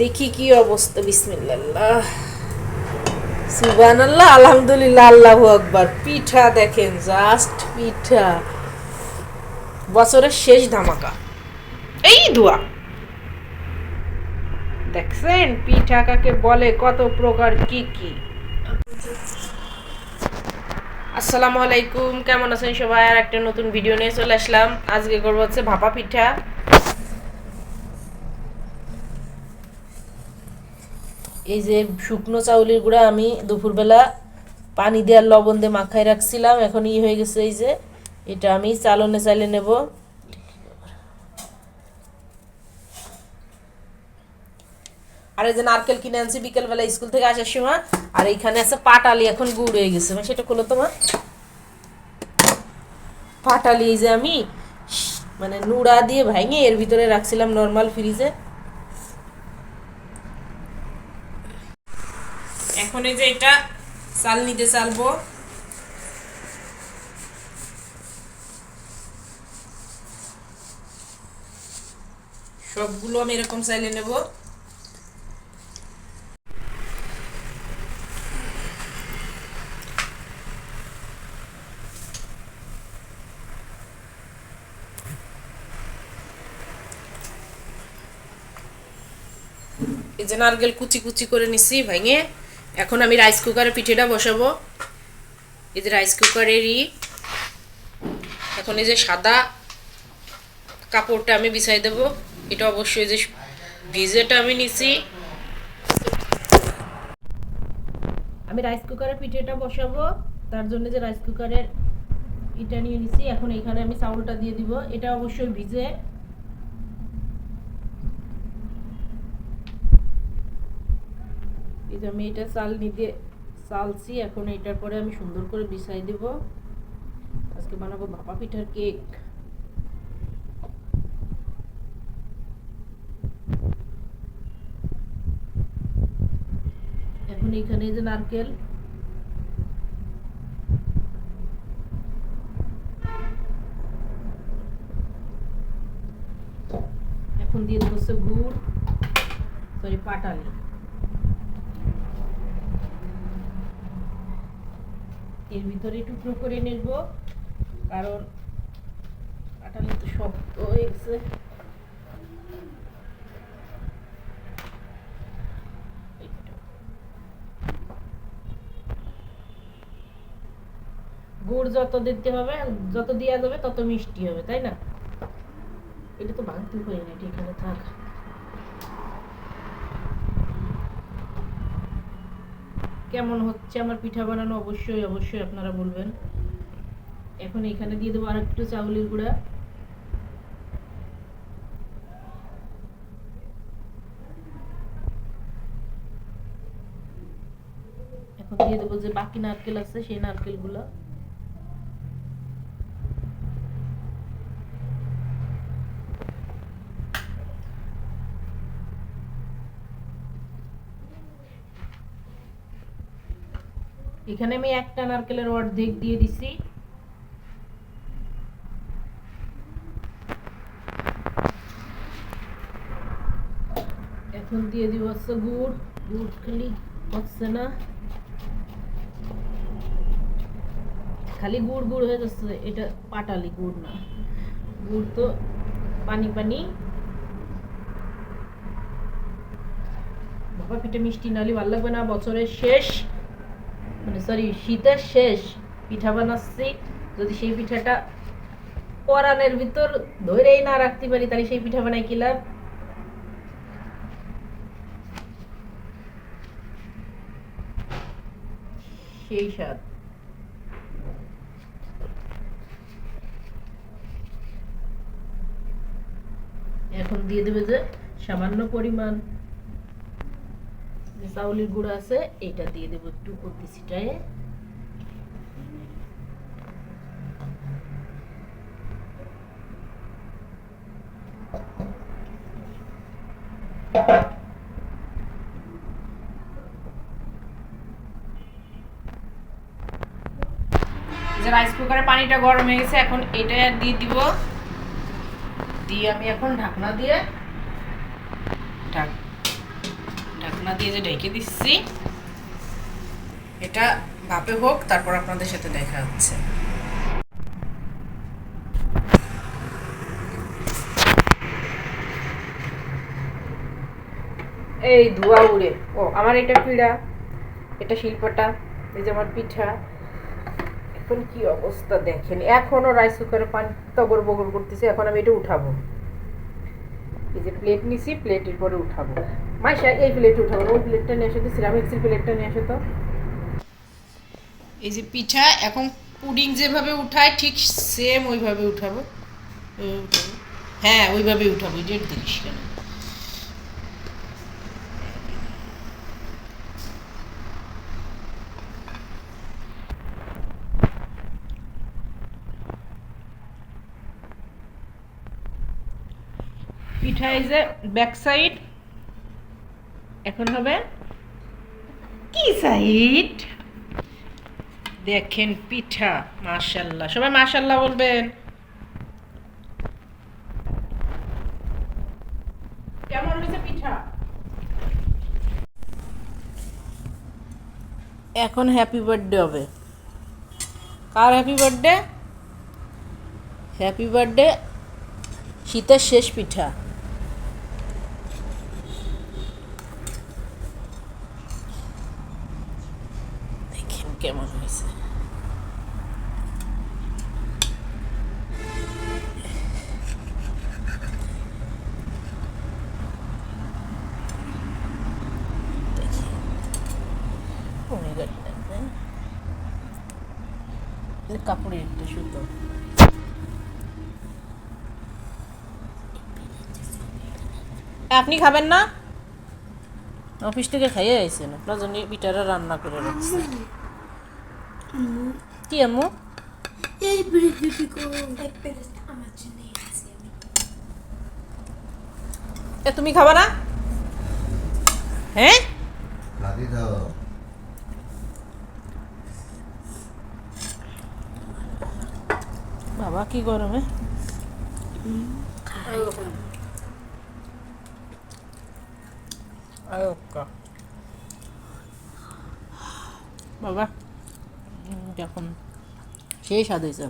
দেখি কি অবস্থা, বিসমিল্লাহ। সুবান আল্লাহ আলহামদুলিল্লাহ, আল্লাহ আকবার। পিঠা দেখেন জাস্ট পিঠা। বছরের শেষ ধামাকা। এই দোয়া। দেখছেন, পিঠা কাকে বলে, কত প্রকার, কি কি? আসসালামু আলাইকুম, কেমন আছেন সবাই? আর একটা নতুন ভিডিও নিয়ে চলে আসলাম। আজকে করব হচ্ছে ভাপা পিঠা। এই যে শুকনো চাউলের গুঁড়া আমি দুপুরবেলা পানি দেওয়ার লবণ দিয়ে মাখায় রাখছিলাম, এখন ই হয়ে গেছে এই যে, এটা আমি চালনে চালে নেব। আর এই যে নারকেল কিনে আনছি বিকেলবেলা স্কুল থেকে আসার সময়, আর এইখানে আছে পাটালি এখন গুড় হয়ে গেছে। মানে সেটা খোলো তোমার পাটালি এই যে আমি মানে নুড়া দিয়ে ভাঙে এর ভিতরে রাখছিলাম নর্মাল ফ্রিজে এখন এই যে এটা চাল নিতে চালবো। সবগুলো আমি এরকম চাইলে নেব। এই যে নারকেল কুচি কুচি করে নিছি, ভেঙে। এখন আমি রাইস কুকারে পিঠেটা বসাবো। এই যে রাইস কুকারেরই এখন এই যে সাদা কাপড়টা আমি বিছাই দেব। এটা অবশ্যই যে ভিজেটা আমি নিছি। আমি রাইস কুকারে পিঠেটা বসাবো। তার জন্য যে রাইস কুকারের এটা নিয়ে নিছি। এখন এখানে আমি চাউলটা দিয়ে দিব। এটা অবশ্যই ভিজে এই আমি এটা চাল নিতে চালছি, এখন এটার পরে আমি সুন্দর করে বিছাই দেব। আজকে বানাবো ভাপা পিঠার কেক। এখন এখানে যে নারকেল। এখন দিয়ে দেবো গুড় সরি পাটালি। এর ভিতরে টুকরো করে নেব, কারণ কাটালে তো শক্ত হয়ে গেছে। গুড় যত দিতে হবে, যত দেওয়া যাবে তত মিষ্টি হবে, তাই না? এটা তো ভাঙতে হয়ে না এখানে থাক। কেমন হচ্ছে আমার পিঠা বানানো? অবশ্যই অবশ্যই আপনারা বলবেন। এখন এখানে দিয়ে দেবো আর একটু চাউলের গুঁড়া। এখন দিয়ে দেবো যে বাকি নারকেল আছে, সেই নারকেল এখানে আমি একটা নারকেলের অর্ধেক দিয়ে দিছি। এখন দিয়ে দিব হচ্ছে গুড়। গুড় খালি হচ্ছে না। খালি গুড় গুড় হয়ে যাচ্ছে, এটা পাটালি গুড় না। গুড় তো পানি পানি। বাবা পিঠে মিষ্টি নালি, ভালো লাগবে না? বছরের শেষ। সরি শীতের শেষ পিঠা বানাচ্ছি। যদি সেই পিঠাটা পরানের ভিতর ধরেই না রাখতে পারি, তাহলে সেই পিঠা বানাই কি লাভ? সেই স্বাদ। এখন দিয়ে দেবে যে সামান্য পরিমাণ যে চাউলের গুঁড়ো আছে এটা দিয়ে দেবো একটু করতে ছিটায়। যে রাইস কুকারে পানিটা গরম হয়ে গেছে, এখন এটা দিয়ে দিব। দিয়ে আমি এখন ঢাকনা দিয়ে ঢাক ঢাকনা দিয়ে যে ঢেকে দিচ্ছি, এটা ভাপে হোক, তারপর আপনাদের সাথে দেখা হচ্ছে। এই ধোয়া উড়ে। ও, আমার এটা পিড়া, এটা শিল্পটা, এই যে আমার পিঠা। এখন কি অবস্থা দেখেন। এখনও রাইস কুকারে পানি তগর বগর করতেছে, এখন আমি এটা উঠাবো। এই যে প্লেট নিছি প্লেটের পরে উঠাবো। মাইশা এই প্লেটে উঠাবো ওই প্লেটটা নিয়ে আসো তো সিরামিক্সের প্লেটটা নিয়ে আসো তো। এই যে পিঠা, এখন পুডিং যেভাবে উঠায়, ঠিক সেম ওইভাবে উঠাবো। হ্যাঁ ওইভাবে উঠাবো জেট দিস কেন। পিঠা এই যে ব্যাক সাইড এখন হবে কি সাইড? দেখেন পিঠা মাশাল্লাহ সবাই মাশাল্লাহ বলবেন। কেমন হয়েছে পিঠা? এখন হ্যাপি বার্থডে হবে। কার হ্যাপি বার্থডে হ্যাপি বার্থডে শীতের শেষ পিঠা দেখেন কেমন হয়েছে কাপড়ের একটা সুতো আপনি খাবেন না? অফিস থেকে খাইয়ে আইছেন। আপনার জন্য পিঠাটা রান্না করে রাখছি। কি আম্মু? এই বিড়ি করো এক প্যাকেট আমার জন্য এ তুমি খাবা না? হ্যাঁ? দাদি তো বাবা কি গরমে? বাবা। যখন সেই স্বাদ হয়েছে।